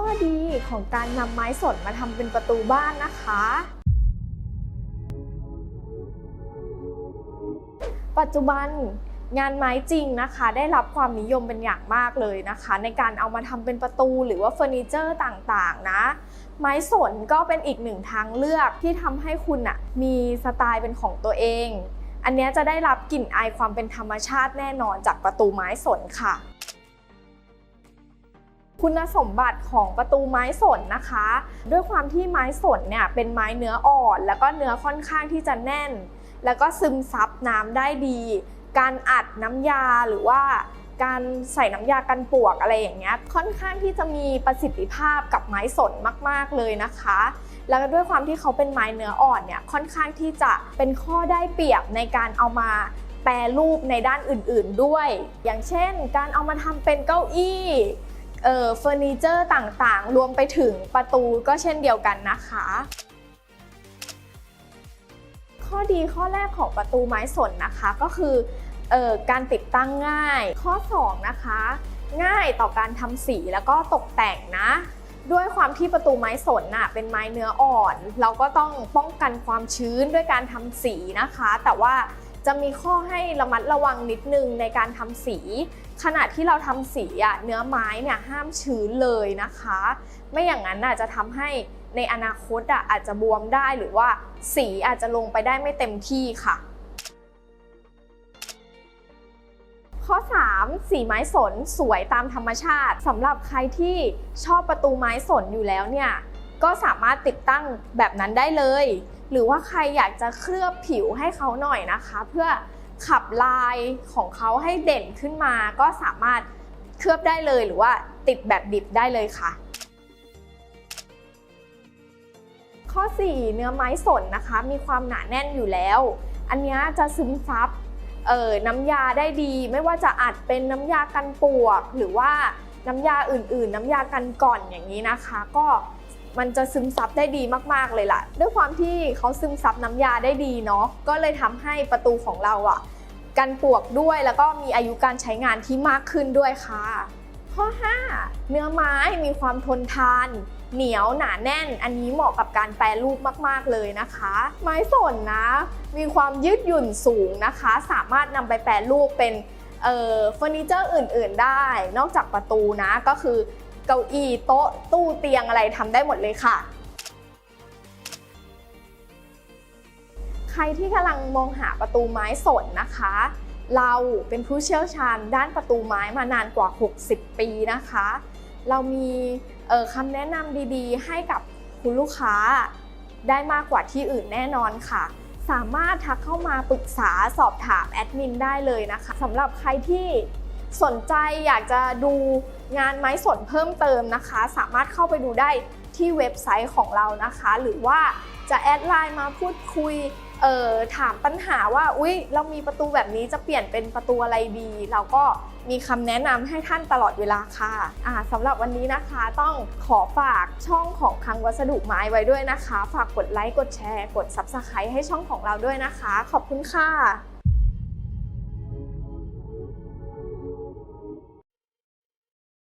ข้อดีของการนำไม้สนมาทำเป็นประตูบ้านนะคะ ปัจจุบันงานไม้จริงนะคะ ได้รับความนิยมเป็นอย่างมากเลยนะคะ ในการเอามาทำเป็นประตูหรือว่าเฟอร์นิเจอร์ต่างๆนะ ไม้สนก็เป็นอีกหนึ่งทางเลือกที่ทำให้คุณอะมีสไตล์เป็นของตัวเอง อันนี้จะได้รับกลิ่นอายความเป็นธรรมชาติแน่นอนจากประตูไม้สนค่ะ คุณสมบัติของประตูไม้สนนะคะ ด้วยความที่ไม้สนเนี่ยเป็นไม้เนื้ออ่อน แล้วก็เนื้อค่อนข้างที่จะแน่น แล้วก็ซึมซับน้ำได้ดี การอัดน้ำยาหรือว่าการใส่น้ำยากันปวกอะไรอย่างเงี้ยค่อนข้างที่จะมีประสิทธิภาพกับไม้สนมาก ๆเลยนะคะ แล้วก็ด้วยความที่เขาเป็นไม้เนื้ออ่อนเนี่ยค่อนข้างที่จะเป็นข้อได้เปรียบในการเอามาแปรรูปในด้านอื่นๆด้วย อย่างเช่น การเอามาทำเป็นเก้าอี้ เอ่อเฟอร์นิเจอร์ต่างๆ รวมไปถึงประตูก็เช่นเดียวกันนะคะ ข้อดีข้อแรกของประตูไม้สนนะคะก็คือออการติดตั้งง่าย ข้อ 2 นะคะ ง่ายต่อการทำสีแล้วก็ตกแต่งนะ ด้วยความที่ประตูไม้สนน่ะเป็นไม้เนื้ออ่อน เราก็ต้องป้องกันความชื้นด้วยการทำสีนะคะ แต่ว่า จะมีข้อให้ระมัดระวังนิดนึงในการทำสี ขณะที่เราทำสีอะเนื้อไม้เนี่ยห้ามชื้นเลยนะคะ ไม่อย่างนั้นน่ะจะทำให้ในอนาคตอะอาจจะบวมได้หรือว่าสีอาจจะลงไปได้ไม่เต็มที่ค่ะ ข้อ 3 สีไม้สนสวยตามธรรมชาติสำหรับใครที่ชอบประตูไม้สนอยู่แล้วเนี่ยก็สามารถติดตั้งแบบนั้นได้เลย หรือว่าใครอยากจะเคลือบผิวให้เขาหน่อยนะคะ เพื่อขับลายของเขาให้เด่นขึ้นมา ก็สามารถเคลือบได้เลยหรือว่าติดแบบดิบได้เลยค่ะ ข้อ 4 เนื้อไม้สนนะคะ มีความหนาแน่นอยู่แล้ว อันนี้จะซึมซับเอ่อน้ำยาได้ดี ไม่ว่าจะอัดเป็นน้ำยากันปวก หรือว่าน้ำยาอื่น ๆ น้ำยากันก่อนอย่างนี้นะคะ ก็ มันจะซึมซับได้ดีมากๆเลยล่ะ ด้วยความที่เขาซึมซับน้ำยาได้ดีเนาะก็เลยทำให้ประตูของเราอะกันปวกด้วยแล้วก็มีอายุการใช้งานที่มากขึ้นด้วยค่ะ ข้อ 5 เนื้อไม้มีความทนทาน เหนียวหนาแน่น อันนี้เหมาะกับการแปรรูปมาก ๆ เลยนะคะ ไม้สนนะ มีความยืดหยุ่นสูงนะคะ สามารถนำไปแปรรูปเป็นเฟอร์นิเจอร์อื่น ๆ ได้ นอกจากประตูนะก็คือ เก้าอี้โต๊ะตู้เตียงอะไรทำได้หมดเลยค่ะ ใครที่กำลังมองหาประตูไม้สนนะคะ เราเป็นผู้เชี่ยวชาญด้านประตูไม้มานานกว่า 60 ปีนะคะ เรามีออคำแนะนำดีๆ ให้กับคุณลูกค้าได้มากกว่าที่อื่นแน่นอนค่ะ สามารถทักเข้ามาปรึกษาสอบถามแอดมินได้เลยนะคะสำหรับใครที่สนใจอยากจะดู งานไม้สนเพิ่มเติมนะคะ สามารถเข้าไปดูได้ที่เว็บไซต์ของเรานะคะ หรือว่าจะแอดไลน์มาพูดคุยออถามปัญหาว่าอุ๊ยเรามีประตูแบบนี้จะเปลี่ยนเป็นประตูอะไรดีเราก็มีคำแนะนำให้ท่านตลอดเวลาค่ะอ่าสำหรับวันนี้นะคะต้องขอฝากช่องของคังวัสดุไม้ไว้ด้วยนะคะ ฝากกดไลค์กดแชร์ กด Subscribe ให้ช่องของเราด้วยนะคะ ขอบคุณค่ะ